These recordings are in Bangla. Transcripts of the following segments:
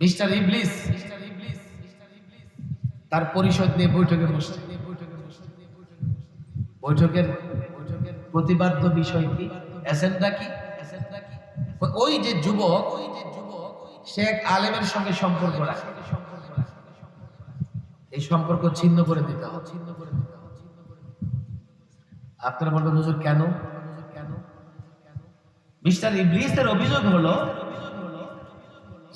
মিস্টার ইবলিস, তার পরিষদ নিয়ে বৈঠকে বসছে। বৈঠকের প্রতিবাদ্য বিষয় কি? এজেন্ডা কি? ওই যে যুবক ওই যে যুবক সে এক আলেমের সঙ্গে সম্পর্ক রাখে। এই সম্পর্ক ছিন্ন করে দিতে হবে। ছিন্ন করে দিতে হবে আপনারা বলবেন, হুজুর কেন কেন? মিস্টার ইবলিসের অভিযোগ হলো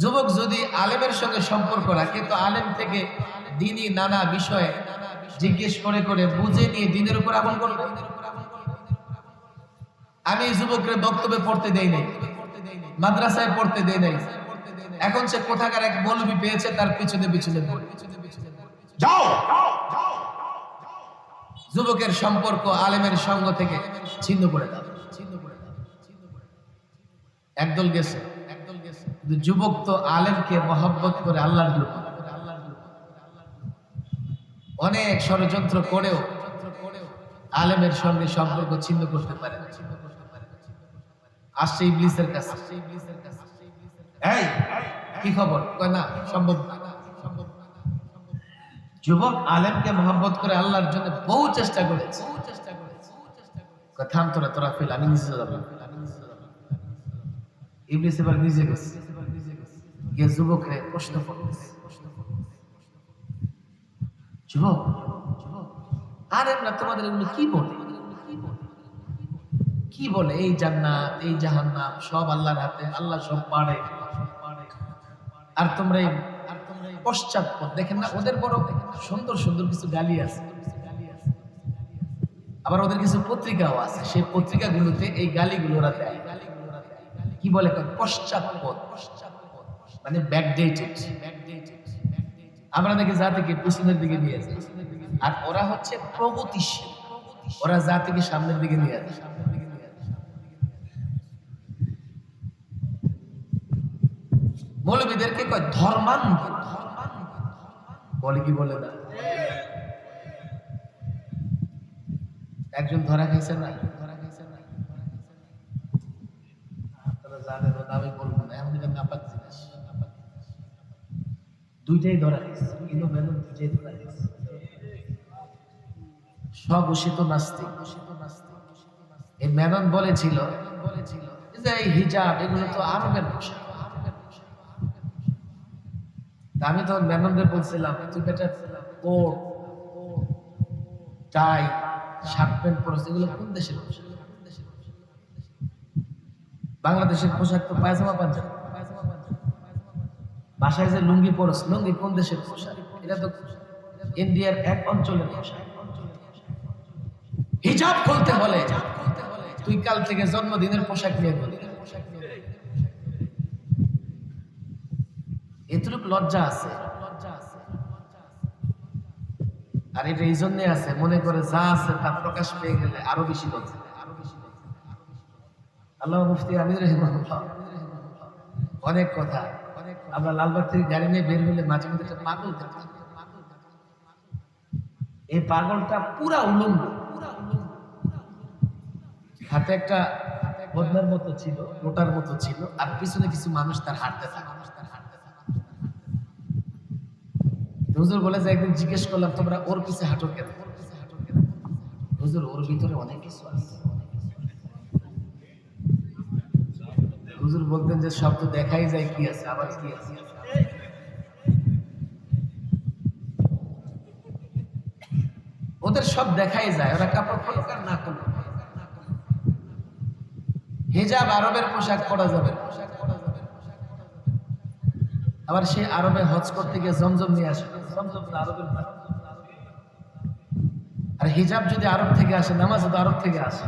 যুবক যদি আলেমের সঙ্গে সম্পর্ক রাখে তো আলেম থেকে দিনই নানা বিষয়ে জিজ্ঞেস করে করে বুঝে নিয়ে দিনের উপর আমল করবে। আমি যুবকের বক্তব্যে পড়তে দেই নাই মাদ্রাসায় পড়তে দেই নাই। এখন সে কোথাকার এক মৌলবি পেয়েছে তার পিছনে পিছনে যাও। যুবকের সম্পর্ক আলেমের সঙ্গ থেকে ছিন্ন করে দাও ছিন্ন করে দাও। একদল গেছে। যুবক তো আলেমকে মহব্বত করে আল্লাহর জন্য অনেক ষড়যন্ত্র করেও আলেমের সঙ্গে সম্পর্ক ছিন্ন করতে পারে। আসছে ইবলিসের কাছে। এই কি খবর? কয় না সম্ভব। যুবক আলেমকে মহব্বত করে আল্লাহর জন্য বহু চেষ্টা করেছে। কয়, থাম তোরা তোরা ফেল আমি নিচে যাব ইবলিস এবার নিজে গেছে। গিয়ে যুবকরে প্রশ্ন করতেছে। যুবক তোমাদের এগুলো কি বলে? কি বলে? এই জান্নাত, এই জাহান্নাম, সব আল্লাহর হাতে, আল্লাহ সব পারে। আর তোমরা আর তোমরা পশ্চাৎপদ, দেখেন না, ওদের বড় সুন্দর সুন্দর কিছু গালি আছে। আবার ওদের কিছু পত্রিকাও আছে। সেই পত্রিকাগুলোতে এই গালিগুলো ওরা দেয়। কি বলে? পশ্চাৎপদ। মানে ব্যাকডেটেড দিকে নিয়ে আর ওরা হচ্ছে প্রগতিশীল। ওরা সামনের দিকে নিয়ে যায়। মৌলবীদেরকে কয়, ধর্মান্ধ। বলে কি বলে না? একজন ধরা খাইছে না? আপনারা জানেন ওটা আমি না। এমন জিনিস। দুইটাই ধরা খাইছে কিন্তু মেনন দুইটাই ধরা খাইছে স্বঘোষিত নাস্তিক। এই মেনন বলেছিল যে এই হিজাব, এগুলো তো আরবের পোশাক। আমি তখন বলছিলাম, তুই বেটা কোট, টাই, শার্ট, প্যান্ট পরস এগুলো কোন দেশের পোশাক? বাংলাদেশের পোশাক তো পায়জামা পাঞ্জাবি। বাসায় যে লুঙ্গি পরস, লুঙ্গি কোন দেশের পোশাক? এটা তো ইন্ডিয়ার এক অঞ্চলের পোশাক। হিজাব খুলতে হলে তুই কাল থেকে জন্মদিনের পোশাক নিয়ে বলি এতটুকু লজ্জা আছে। আর এটা এই জন্যে আছে, মনে করে যা আছে তা প্রকাশ পেয়ে গেলে আরও বেশি লজ্জা। আল্লাহ মুফতি আমির রহিমাহুল্লাহ। অনেক কথা। আমরা লালবাগ থেকে গাড়ি নিয়ে বের হলে মাঝে মধ্যে একটা পাগল এই পাগলটা পুরা উলঙ্গ। হাতে একটা বদনার মতো ছিল লোটার মতো ছিল, আর পিছনে কিছু মানুষ তার হাঁটতে থাকে। হুজুর বলে যে একদিন জিজ্ঞেস করলাম, তোমরা ওর পিছে হাঁটো কেন? হুজুর, ওর ভিতরে অনেক কিছু আছে। হুজুর বলতেন যে তো দেখাই যায় কি আছে, আবার কি আছে? ওদের সব দেখাই যায়, ওরা কাপড় খুলুক আর না খুলুক। হেজাব আরবের পোশাক পরা যাবে। আবার সে আরবে হজ করতে গিয়ে জমজম নিয়ে আসে। আরবের আর হিজাব যদি আরব থেকে আসে নামাজ তো আরব থেকে আসে।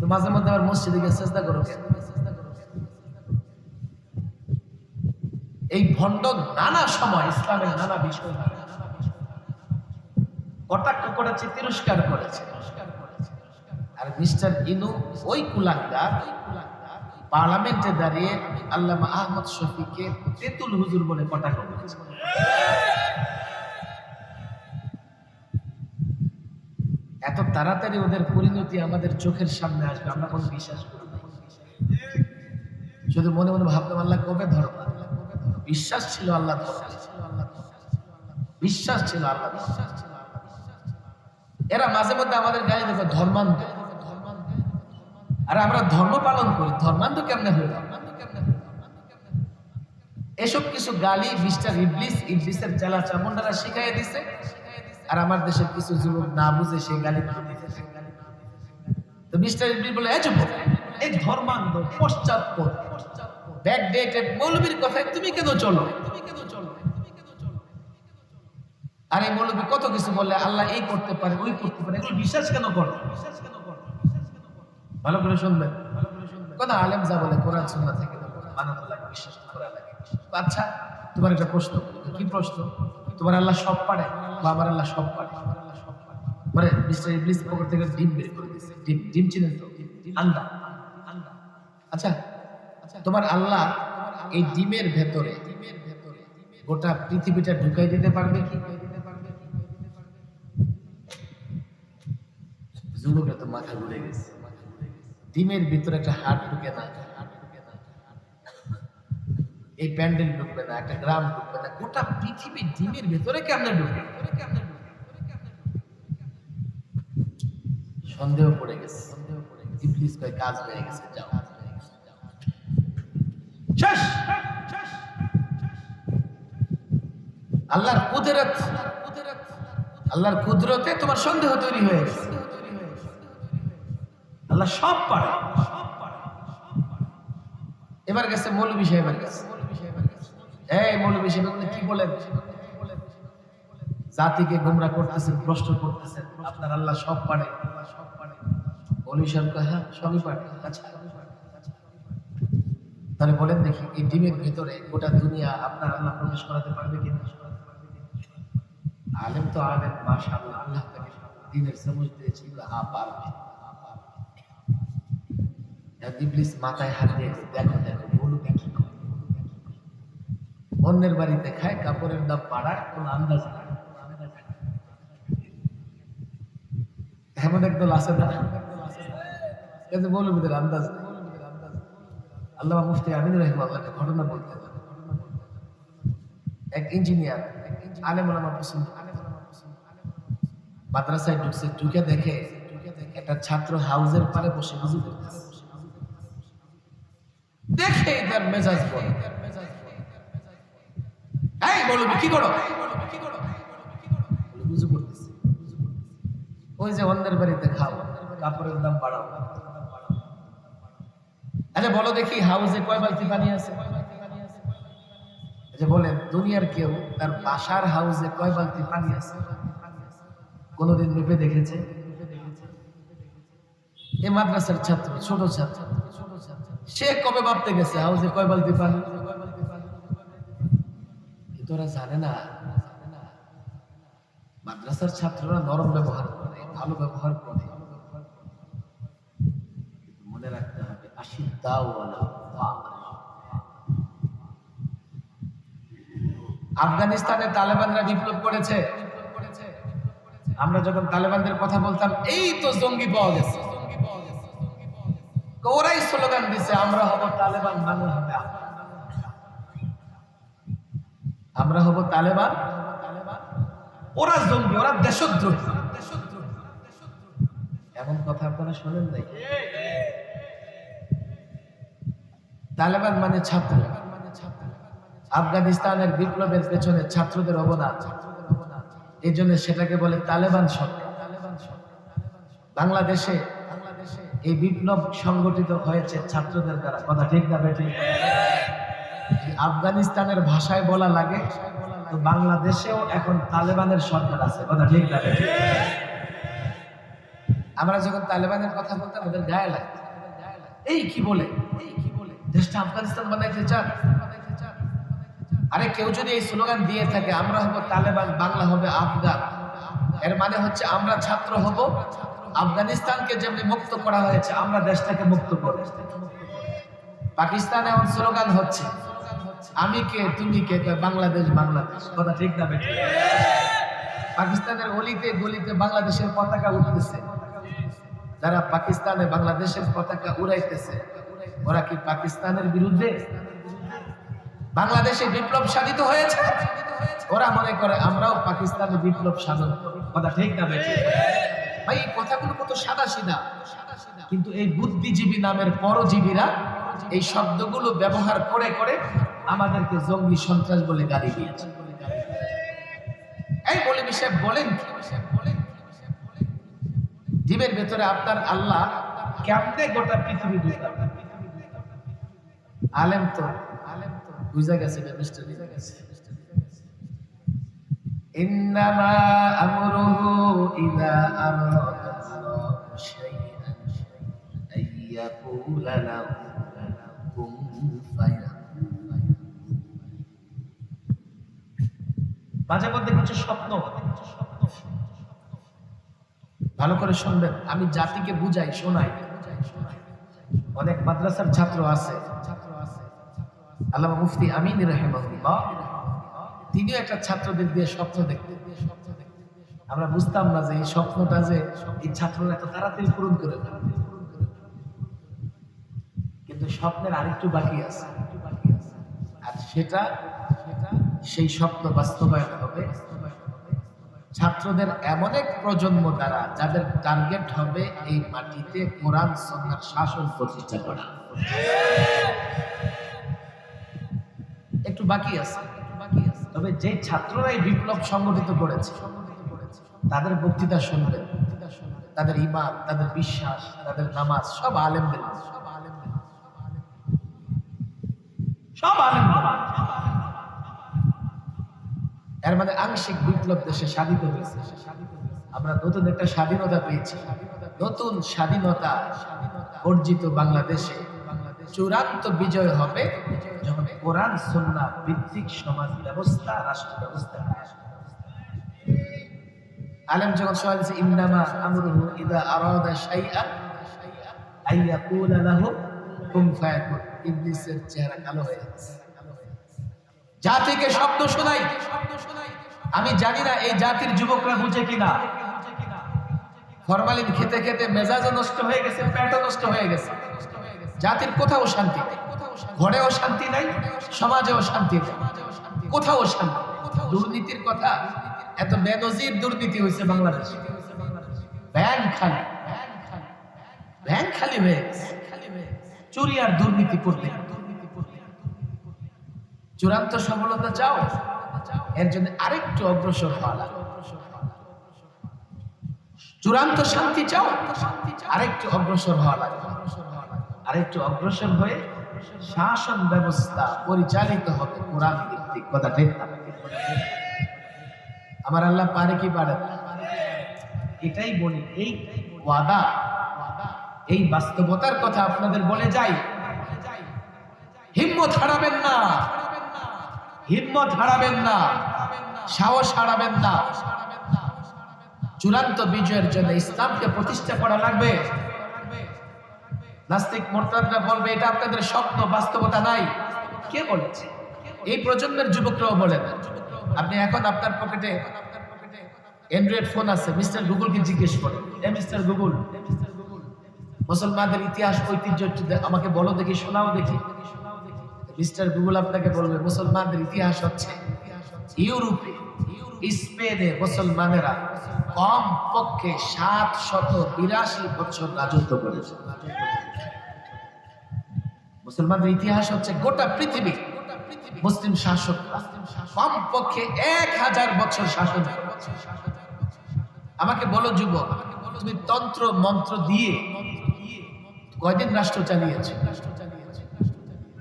তো মাঝে মধ্যে আবার মসজিদে গিয়ে চেষ্টা করো কেন? এই ভণ্ড নানা সময় ইসলামের নানা বিষয় কটাক্ষ করেছে, তিরস্কার করেছে। আর মিস্টার ইনু ওই কুলাঙ্গার পার্লামেন্টে দাঁড়িয়ে আল্লামা আহমদ শফিকে তেতুল হুজুর বলে কটাক্ষ করেছে। এত তাড়াতাড়ি ওদের পরিণতি আমাদের চোখের সামনে আসবে, আমরা কোনো বিশ্বাস করি শুধু মনে মনে ভাবতাম আল্লাহ কবে ধরবা আল্লাহ কবে ধরবা বিশ্বাস ছিল আল্লাহ বিশ্বাস ছিল আল্লাহ এরা মাঝে মধ্যে আমাদের গায়ে দেখো ধর্মান্ধ। আর আমরা ধর্ম পালন করি। ধর্মান্ধ কেমনে হয়ে এসব কিছু গালি, মিস্টার ইবলিস, ইবলিসের জেলা চামুন্ডারা শিখাই দিছে। আর আমার দেশের কিছু যুবক না বুঝে সেই গালি তো মিস্টার ইবলিস বলে, এই যুবক, এই ধর্মান্ধ, পশ্চাৎপদ ব্যাকডেটেড মৌলবীর কথায় তুমি কেন চলো? তুমি কেন চলো আর এই মৌলবী, কত কিছু বললে? আল্লাহ এই করতে পারে, ওই করতে পারে। এগুলো বিশ্বাস কেন করো? বিশ্বাস কেন করো ভালো করে শুনবেন। কোন আলেম যা বলে কোরআন, সুন্নাহ থেকে মানাতে লাগে বিশ্বাস করা লাগে আচ্ছা তোমার একটা প্রশ্ন, কি প্রশ্ন? তোমার আল্লাহ সব পারে বা আমার আল্লাহ সব পারে? মানে মিস্টার ইবলিস পকেট থেকে ডিম বের করে দিয়েছে। ডিম ডিম চিনেন তো? আচ্ছা আচ্ছা তোমার আল্লাহ এই ডিমের ভেতরে গোটা পৃথিবীটা ঢুকাই দিতে পারবে কি? যুবকরা তো মাথা ঘুরে গেছে। ডিমের ভিতরে একটা হাট ঢুকে না। এই প্যান্ডেল ঢুকবে না, একটা গ্রাম ঢুকবে না। গোটা পৃথিবী ডিমের ভেতরে কেমনে ঢুকবে? সন্দেহ পড়ে গেছে। সন্দেহ পড়ে গেছে কাজ হয়ে গেছে, যাও। শেষ। আল্লাহর কুদরত, আল্লাহর কুদরতে তোমার সন্দেহ তৈরি হয়ে আল্লাহ সব পারে। এবার গেছে মৌলবী সাহেবের কাছে। এই মৌলবী সাহেব কি বলেন? জাতিকে গোমরা করতেছেন প্রশ্ন করতেছেন আপনার আল্লাহ সব পারে। সব পারে মৌলবী সাহেব হ্যাঁ সবই পারে। আচ্ছা। তাহলে বলেন দেখি, এই ডিমের ভিতরে গোটা দুনিয়া আপনার আল্লাহ প্রবেশ করাতে পারবে কিনা? আলেম তো আলেম, মাশাআল্লাহ, আল্লাহ তাকে দিনের সমঝ দিয়েছে হ্যাঁ। পারবে ইবলিস মাথায় হাত দেখো দেখো অন্যের বাড়িতে খায়, কাপড়ের দাম বাড়ায় কোনো আন্দাজ নাই। এমন একদল আছে না? মৌলবীদের আন্দাজ নেই। আল্লাহ মুফতি আমিন রহিম আল্লাহ একটা ঘটনা বলতে এক ইঞ্জিনিয়ার আলেম আমার পছন্দ মাদ্রাসায় ঢুকছে, ঢুকে দেখে একটা ছাত্র হাউজের পারে বসে দেখে তার মেজাজ বলে এই কি করো? ওই যে অন্যের বাড়িতে খাও, কাপড়ের দাম বাড়াও। আচ্ছা বলো দেখি হাউসে কয় বালতি পানি আছে? আচ্ছা বলেন, দুনিয়ার কেউ তার বাসার হাউসে কয় বালতি পানি আছে? কোনোদিন মেপে দেখেছে? এ মাদ্রাসার ছাত্র, ছোট ছাত্র। সে কবে ভাবতে গেছে হাউসে কয় বালতি পানি? ওরা জানে না। মাদ্রাসার ছাত্ররা নরম ব্যবহার করে, ভালো ব্যবহার করে মনে রাখতে হবে আশির দাও আফগানিস্তানে তালেবানরা বিপ্লব করেছে। আমরা যখন তালেবানদের কথা বলতাম, এই তো জঙ্গি পাওয়া গেছে ওরাই স্লোগান দিছে, আমরা হব তালেবান, মানুষ হবে আমরা হব তালেবান, ওরা জঙ্গি, ওরা দেশদ্রোহী। এমন কথা আপনারা শোনেন নাই? তালেবান মানে ছাত্র। আফগানিস্তানের বিপ্লবের পেছনে ছাত্রদের অবদান। এই জন্য সেটাকে বলে তালেবান সরকার। বাংলাদেশে এই বিপ্লব সংগঠিত হয়েছে ছাত্রদের দ্বারা। কথা ঠিক না বেঠিক আফগানিস্তানের ভাষায় বলা লাগে, তো বাংলাদেশেও এখন তালেবানের সরকার আছে। কথা ঠিক না আমরা যখন তালেবানের কথা বলতাম, ওদের গায়ে লাগতো। এই কি বলে? এই কি দেশটা আফগানিস্তান বানাইতে চান? আরে কেউ যদি এই স্লোগান দিয়ে থাকে, আমরা হব তালেবান, বাংলা হবে আফগান। এর মানে হচ্ছে আমরা ছাত্র হব, আফগানিস্তানকে যেমনি মুক্ত করা হয়েছে, আমরা দেশটাকে মুক্ত করব। পাকিস্তানে এমন স্লোগান হচ্ছে, আমি কে, তুমি কে বাংলাদেশ বাংলাদেশ। কথা ঠিক না পাকিস্তানের অলিতে গলিতে বাংলাদেশের পতাকা উঠতেছে। যারা পাকিস্তানে বাংলাদেশের পতাকা উড়াইতেছে ওরা কি পাকিস্তানের বিরুদ্ধে? বাংলাদেশে বিপ্লব সাধিত হয়েছে? ওরা মনে করে আমরাও পাকিস্তানে বিপ্লব সাধন কথা ঠিক না ভাই, এই কথাগুলো কত সাদা সিধা কিন্তু এই বুদ্ধিজীবী নামের পরজীবীরা এই শব্দগুলো ব্যবহার করে করে আমাদেরকে জঙ্গি সন্ত্রাস বলে গালি দিয়েছে। এই বলে সাহেব বলেন? জীবের ভেতরে আপনার আল্লাহ কেমনে গোটা পৃথিবী বুঝতে আলেম তো আলেম তো বুঝা গেছে মিস্টার বুঝা গেছে ইন্নামা আমরুহু ইযা আরাদা শাইআন আইয়াকুলা লাহু কুন মাঝে মধ্যে কিছু স্বপ্ন। ভালো করে শুনবেন, আমি জাতিকে বুঝাই, শোনাই। অনেক মাদ্রাসার ছাত্র আছে। আল্লাহ মুফতি আমিন রহেমুল্লাহ তিনিও একটা ছাত্রদের দিয়ে স্বপ্ন দেখতেন। আমরা বুঝতাম না যে এই স্বপ্নটা যে এই ছাত্ররা এত তাড়াতাড়ি পূরণ করে। কিন্তু স্বপ্নের আরেকটু বাকি আছে। আর সেটা, সেই স্বপ্ন বাস্তবায়ন হবে। ছাত্রদের এমন এক প্রজন্ম দ্বারা যাদের টার্গেট হবে এই মাটিতে কোরআন সন্ন্যার শাসন প্রতিষ্ঠা করা। বাকি আছে। তবে যে ছাত্ররা এই বিপ্লব সংগঠিত করেছে, তাদের বক্তৃতা শুনবেন। তাদের ইমান তাদের বিশ্বাস, তাদের নামাজ, সব আলেমদের। সব আলেমদের। এর মানে আংশিক বিপ্লব দেশে স্বাধীন হয়েছে। আমরা নতুন একটা স্বাধীনতা পেয়েছি। নতুন স্বাধীনতা অর্জিত বাংলাদেশে। চূড়ান্ত বিজয় হবে যখন কোরআন, সন্না ভিত্তিক সমাজ ব্যবস্থা, রাষ্ট্র ব্যবস্থা। যখন সবাই ইন্নামা আমরুহু ইদা আরাদা লাহু কুন ফায়াকুন। ইবলিসের চেহারা কালো হয়ে জাতিকে শব্দ শোনাই। আমি জানি না এই জাতির যুবকরা বুঝে কিনা। ফরমালিন খেতে খেতে মেজাজও নষ্ট হয়ে গেছে, পেটও নষ্ট হয়ে গেছে। জাতির কোথাও শান্তি নেই। ঘরেও শান্তি নাই, সমাজেও শান্তি নেই, কোথাও শান্তি দুর্নীতির কথা এত বেনজির দুর্নীতি হয়েছে বাংলাদেশে। ব্যাংক খালি ব্যাংক খালি হয়ে চুরি আর দুর্নীতি করতে চূড়ান্ত সফলতা চাও, এর জন্য আরেকটু অগ্রসর হওয়া লাগবে। চূড়ান্ত শান্তি চাও, আরেকটু অগ্রসর হওয়া লাগবে। আরেকটু অগ্রসর হয়ে শাসন ব্যবস্থা পরিচালিত হবে কোরআন ভিত্তিক কথা ঠিক না? আমার আল্লাহ পারে কি পারে? এটাই বলি, এই ওয়াদা, এই বাস্তবতার কথা আপনাদের বলে যাই। হিম্মত হারাবেন না। হিম্মত হারাবেন না। সাহস হারাবেন না। চূড়ান্ত বিজয়ের জন্য ইসলামকে প্রতিষ্ঠা করা লাগবে। নাস্তিক মোরতাদরা বলবে, এটা আপনাদের স্বপ্ন, বাস্তবতা নাই। কে বলেছে? এই প্রজন্মের যুবকরাও বলেন। আপনি এখন আপনার পকেটে অ্যান্ড্রয়েড ফোন আছে মিস্টার গুগলকে জিজ্ঞেস করেন, এ মিস্টার গুগল মুসলমানদের ইতিহাস, ঐতিহ্য আমাকে বলো দেখি, শোনাও দেখি। মিস্টার গুগল আপনাকে বলবে, মুসলমানদের ইতিহাস হচ্ছে ইউরোপে, স্পেনে মুসলমানেরা কম পক্ষে সাত শত বিরাশি বছর রাজত্ব করেছে। মুসলমানদের ইতিহাস হচ্ছে গোটা পৃথিবী মুসলিম শাসক কম পক্ষে এক হাজার বছর শাসন। আমাকে বলো যুবক, তুমি তন্ত্র, মন্ত্র দিয়ে কয়দিন রাষ্ট্র চালিয়েছে?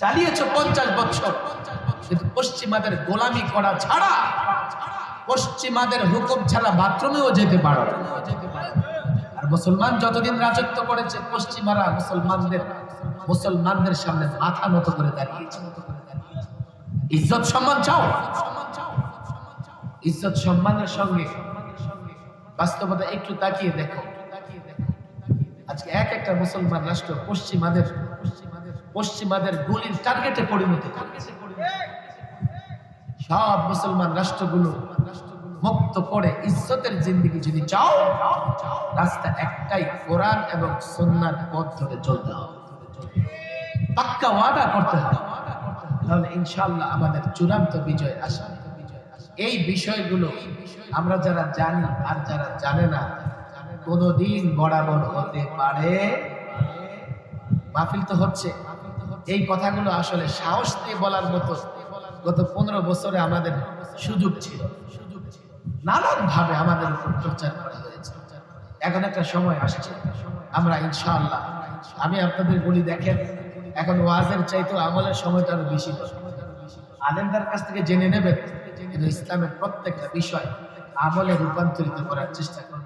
চালিয়েছ পঞ্চাশ বছর। কিন্তু পশ্চিমাদের গোলামি করা ছাড়া পশ্চিমাদের হুকুম ছাড়া বাথরুমেও যেতে পারো আর মুসলমান যতদিন রাজত্ব করেছে, পশ্চিমারা মুসলমানদের মুসলমানদের সামনে মাথা নত করে দাঁড়িয়েছে। ইজ্জত সম্মান চাও? ইজ্জত সম্মানের সঙ্গে বাস্তবতা একটু তাকিয়ে দেখো। আজকে এক একটা মুসলমান রাষ্ট্র পশ্চিমাদের পশ্চিমাদের গুলির টার্গেটে পরিণত সব মুসলমান রাষ্ট্রগুলো মুক্ত করে ইজ্জতের জিন্দিগি যদি চাও, রাস্তা একটাই কোরআন এবং সন্ন্যার পথ ধরে চলতে হবে। পাক্কা ওয়াদা করতে হবে। তাহলে ইনশাআল্লাহ আমাদের চূড়ান্ত বিজয় আসবে। এই বিষয়গুলো আমরা যারা জানি আর যারা জানে না, কোনদিন বরাবর হতে পারে। মাহফিল তো হচ্ছে। এই কথাগুলো আসলে সাহস দিয়ে বলার মতো গত পনেরো বছরে আমাদের সুযোগ ছিল। নানান ভাবে আমাদের উপর প্রচার করা হয়েছে। এখন একটা সময় আসছে। আমরা ইনশাআল্লাহ আমি আপনাদের বলি, দেখেন, এখন ওয়াজের চাইতে আমলের সময়টা আরও বেশি আলেমদার কাছ থেকে জেনে নেবেন ইসলামের প্রত্যেকটা বিষয় আমলে রূপান্তরিত করার চেষ্টা করবেন